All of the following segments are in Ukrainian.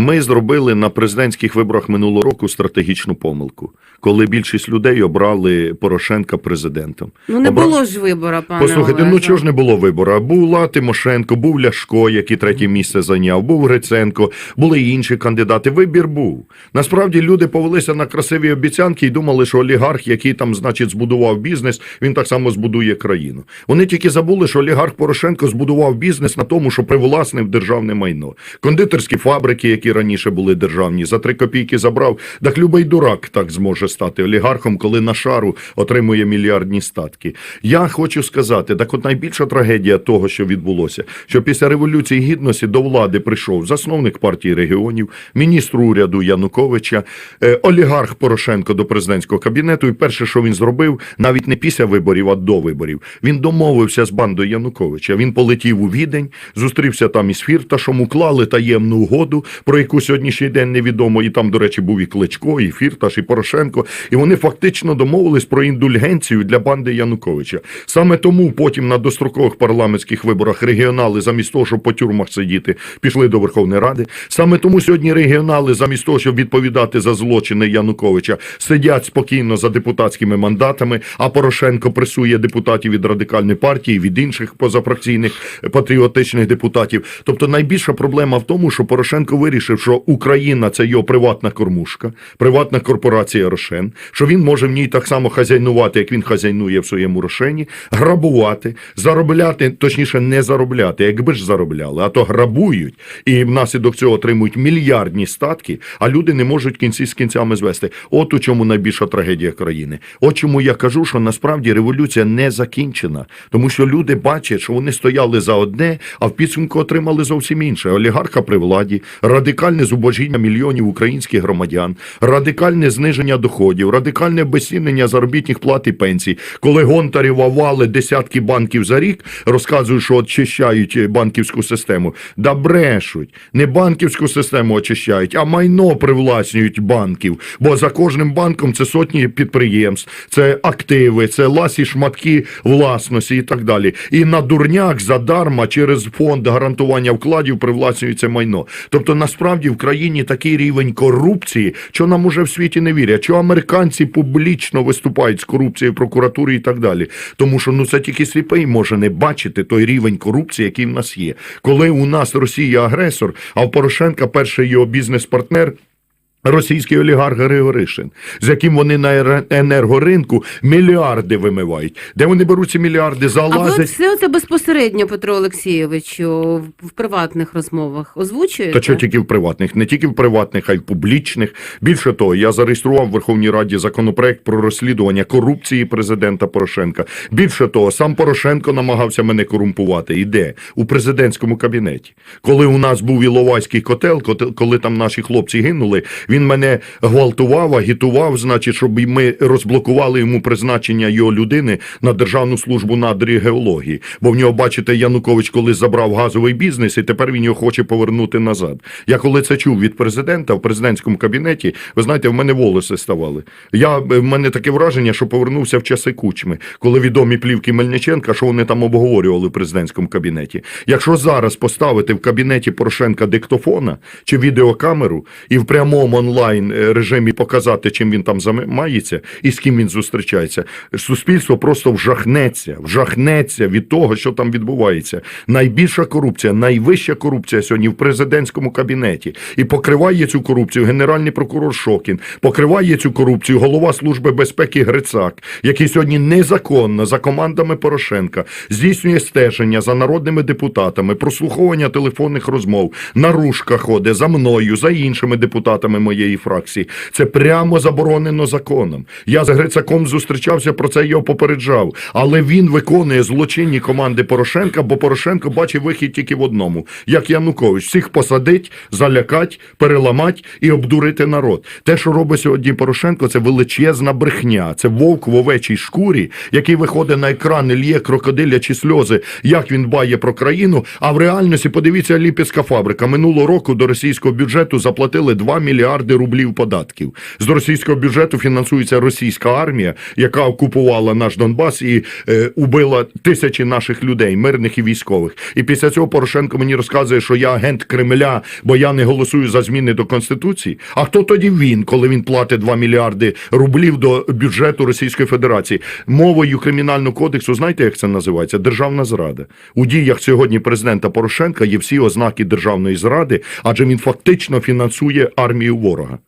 Ми зробили на президентських виборах минулого року стратегічну помилку, коли більшість людей обрали Порошенка президентом. Ну не Обра- було ж вибора, пане Послухайте, ну чого ж не було вибору? Була Тимошенко, був Ляшко, який третє місце зайняв, був Гриценко, були й інші кандидати. Вибір був. Насправді люди повелися на красиві обіцянки і думали, що олігарх, який там, значить, збудував бізнес, він так само збудує країну. Вони тільки забули, що олігарх Порошенко збудував бізнес на тому, що привласнив державне майно. Кондитерські фабрики, які раніше були державні, за три копійки забрав. Так любий дурак так зможе стати олігархом, коли на шару отримує мільярдні статки. Я хочу сказати, так от найбільша трагедія того, що відбулося, що після революції гідності до влади прийшов засновник партії регіонів, міністр уряду Януковича, е, олігарх Порошенко до президентського кабінету. І перше, що він зробив, навіть не після виборів, а до виборів, він домовився з бандою Януковича. Він полетів у Відень, зустрівся там із Фірташом, уклали таємну угоду, про яку сьогоднішній день невідомо. І там, до речі, був і Кличко, і Фірташ, і Порошенко. І вони фактично домовились про індульгенцію для банди Януковича. Саме тому потім на дострокових парламентських виборах регіонали, замість того, щоб по тюрмах сидіти, пішли до Верховної Ради. Саме тому сьогодні регіонали, замість того, щоб відповідати за злочини Януковича, сидять спокійно за депутатськими мандатами. А Порошенко пресує депутатів від радикальної партії, від інших позафракційних патріотичних депутатів. Тобто найбільша проблема в тому, що Порошенко вирішив, що Україна це його приватна кормушка, приватна корпорація Рошен, що він може в ній так само хазяйнувати, як він хазяйнує в своєму Рошені, грабувати, заробляти, точніше, не заробляти, якби ж заробляли, а то грабують і внаслідок цього отримують мільярдні статки, а люди не можуть кінці з кінцями звести. От у чому найбільша трагедія країни. От чому я кажу, що насправді революція не закінчена, тому що люди бачать, що вони стояли за одне, а в підсумку отримали зовсім інше. Олігарха при владі, радикальне зубожіння мільйонів українських громадян, радикальне зниження доходів, радикальне обезцінення заробітних плат і пенсій. Коли Гонтарів овали десятки банків за рік, розказують, що очищають банківську систему. Да брешуть. Не банківську систему очищають, а майно привласнюють банків. Бо за кожним банком це сотні підприємств, це активи, це ласі шматки власності і так далі. І на дурняк задарма через фонд гарантування вкладів привласнюється майно. Тобто, насправді в країні такий рівень корупції, що нам уже в світі не вірять, що американці публічно виступають з корупцією в прокуратурі і так далі. Тому що ну це тільки сліпий може не бачити той рівень корупції, який в нас є. Коли у нас Росія агресор, а в Порошенка перший його бізнес-партнер. Російський олігарх Григоришин, з яким вони на енергоринку мільярди вимивають. Де вони беруть ці мільярди, А ви все це безпосередньо, Петро Олексійовичу, в приватних розмовах озвучуєте? Та що тільки в приватних, не тільки в приватних, а й в публічних. Більше того, я зареєстрував в Верховній Раді законопроект про розслідування корупції президента Порошенка. Більше того, сам Порошенко намагався мене корумпувати. І де? У президентському кабінеті. Коли у нас був Іловайський котел, коли там наші хлопці гинули, він мене гвалтував, агітував, значить, щоб ми розблокували йому призначення його людини на Державну службу надрі геології. Бо в нього, бачите, Янукович колись забрав газовий бізнес, і тепер він його хоче повернути назад. Я коли це чув від президента в президентському кабінеті, ви знаєте, в мене волоси ставали. Я в мене таке враження, що повернувся в часи кучми, коли відомі плівки Мельниченка, що вони там обговорювали в президентському кабінеті. Якщо зараз поставити в кабінеті Порошенка диктофона чи відеокамеру і в прямому онлайн е, режимі показати, чим він там займається і з ким він зустрічається, суспільство просто вжахнеться, вжахнеться від того, що там відбувається. Найбільша корупція, найвища корупція сьогодні в президентському кабінеті. І покриває цю корупцію генеральний прокурор Шокін, покриває цю корупцію голова Служби безпеки Грицак, який сьогодні незаконно за командами Порошенка здійснює стеження за народними депутатами, прослуховування телефонних розмов, наружка ходить за мною, за іншими депутатами моєї фракції. Це прямо заборонено законом. Я з Грицаком зустрічався, про це його попереджав. Але він виконує злочинні команди Порошенка, бо Порошенко бачить вихід тільки в одному, як Янукович, всіх посадить, залякать, переламать і обдурити народ. Те, що робить сьогодні Порошенко, це величезна брехня. Це вовк в овечій шкурі, який виходить на екран і лє крокодилячі сльози, як він дбає про країну. А в реальності подивіться Ліпецька фабрика. Минулого року до російського бюджету заплатили 2 мільярди. Мільярди рублів податків. З російського бюджету фінансується російська армія, яка окупувала наш Донбас і е, убила тисячі наших людей, мирних і військових. І після цього Порошенко мені розказує, що я агент Кремля, бо я не голосую за зміни до Конституції. А хто тоді він, коли він платить 2 мільярди рублів до бюджету Російської Федерації? Мовою кримінального кодексу, знаєте, як це називається? Державна зрада. У діях сьогодні президента Порошенка є всі ознаки державної зради, адже він фактично фінансує армію ворога.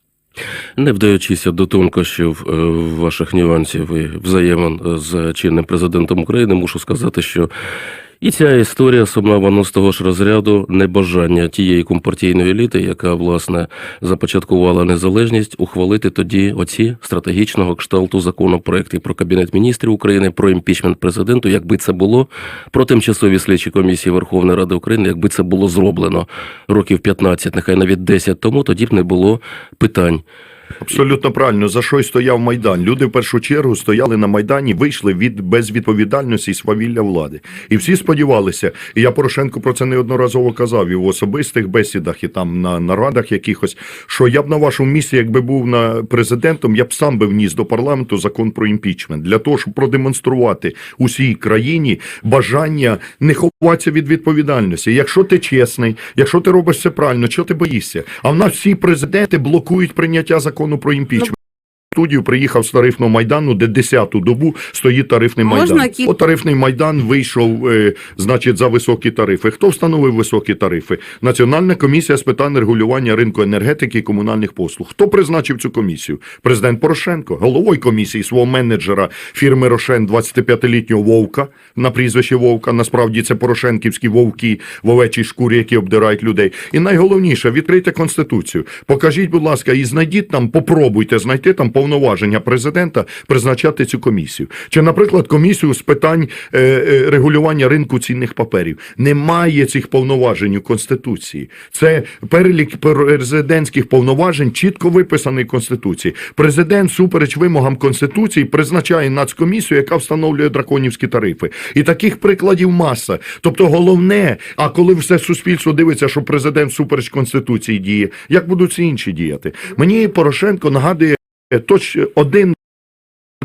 Не вдаючися до тонкощів е, ваших нюансів і взаємин з чинним президентом України, мушу сказати, що і ця історія сама воно з того ж розряду небажання тієї компартійної еліти, яка власне започаткувала незалежність, ухвалити тоді оці стратегічного кшталту законопроекти про кабінет міністрів України, про імпічмент президенту, якби це було про тимчасові слідчі комісії Верховної Ради України, якби це було зроблено років 15, нехай навіть 10 тому, тоді б не було питань. Абсолютно правильно. За що й стояв Майдан? Люди в першу чергу стояли на Майдані, вийшли від безвідповідальності і свавілля влади. І всі сподівалися, і я Порошенко про це неодноразово казав і в особистих бесідах, і там на нарадах якихось, що я б на вашому місці, якби був на президентом, я б сам би вніс до парламенту закон про імпічмент для того, щоб продемонструвати усій країні бажання не ховатися від відповідальності. Якщо ти чесний, якщо ти робиш все правильно, чого ти боїшся? А в нас всі президенти блокують прийняття закону про імпічмент. В Студію приїхав з тарифного майдану, де десяту добу стоїть тарифний Можна майдан. кі- От тарифний майдан вийшов, е, значить, за високі тарифи. Хто встановив високі тарифи? Національна комісія з питань регулювання ринку енергетики і комунальних послуг. Хто призначив цю комісію? Президент Порошенко, головою комісії свого менеджера фірми Рошен, 25-літнього Вовка на прізвище Вовка. Насправді це Порошенківські вовки в овечій шкурі, які обдирають людей. І найголовніше відкрийте конституцію. Покажіть, будь ласка, і знайдіть там, попробуйте знайти там повноваження президента призначати цю комісію. Чи, наприклад, комісію з питань е, е, регулювання ринку цінних паперів. Немає цих повноважень у Конституції. Це перелік президентських повноважень чітко виписаний в Конституції. Президент, супереч вимогам Конституції, призначає нацкомісію, яка встановлює драконівські тарифи. І таких прикладів маса. Тобто, головне, а коли все суспільство дивиться, що президент супереч Конституції діє, як будуть ці інші діяти? Мені Порошенко нагадує точ один.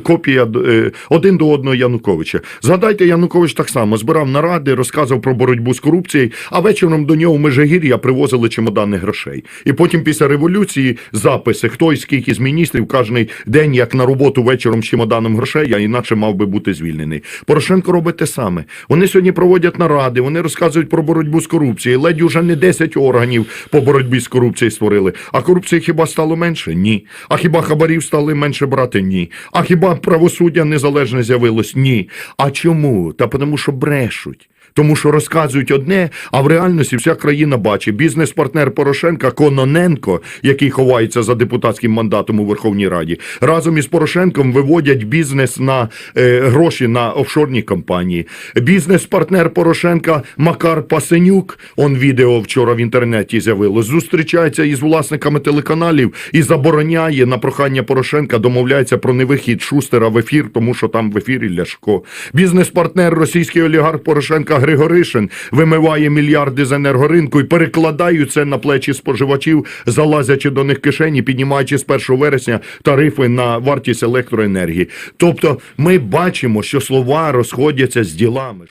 Копія е, один до одного Януковича. Згадайте, Янукович так само збирав наради, розказував про боротьбу з корупцією, а вечором до нього в Межигір'я привозили чемодани грошей. І потім після революції записи, хто і скільки з міністрів кожний день, як на роботу вечором з чемоданом грошей, а інакше мав би бути звільнений. Порошенко робить те саме. Вони сьогодні проводять наради, вони розказують про боротьбу з корупцією. Ледь уже не 10 органів по боротьбі з корупцією створили. А корупції хіба стало менше? Ні. А хіба хабарів стали менше брати? Ні. А хіба правосуддя незалежне з'явилось? Ні. А чому? Та тому, що брешуть. Тому що розказують одне, а в реальності вся країна бачить. Бізнес-партнер Порошенка Кононенко, який ховається за депутатським мандатом у Верховній Раді, разом із Порошенком виводять бізнес на е, гроші на офшорні компанії. Бізнес-партнер Порошенка Макар Пасенюк, он відео вчора в інтернеті з'явилось, зустрічається із власниками телеканалів і забороняє на прохання Порошенка, домовляється про невихід Шустера в ефір, тому що там в ефірі Ляшко. Бізнес-партнер російський олігарх Порошенка Григоришин вимиває мільярди з енергоринку і перекладають це на плечі споживачів, залазячи до них кишені, піднімаючи з 1 вересня тарифи на вартість електроенергії. Тобто ми бачимо, що слова розходяться з ділами.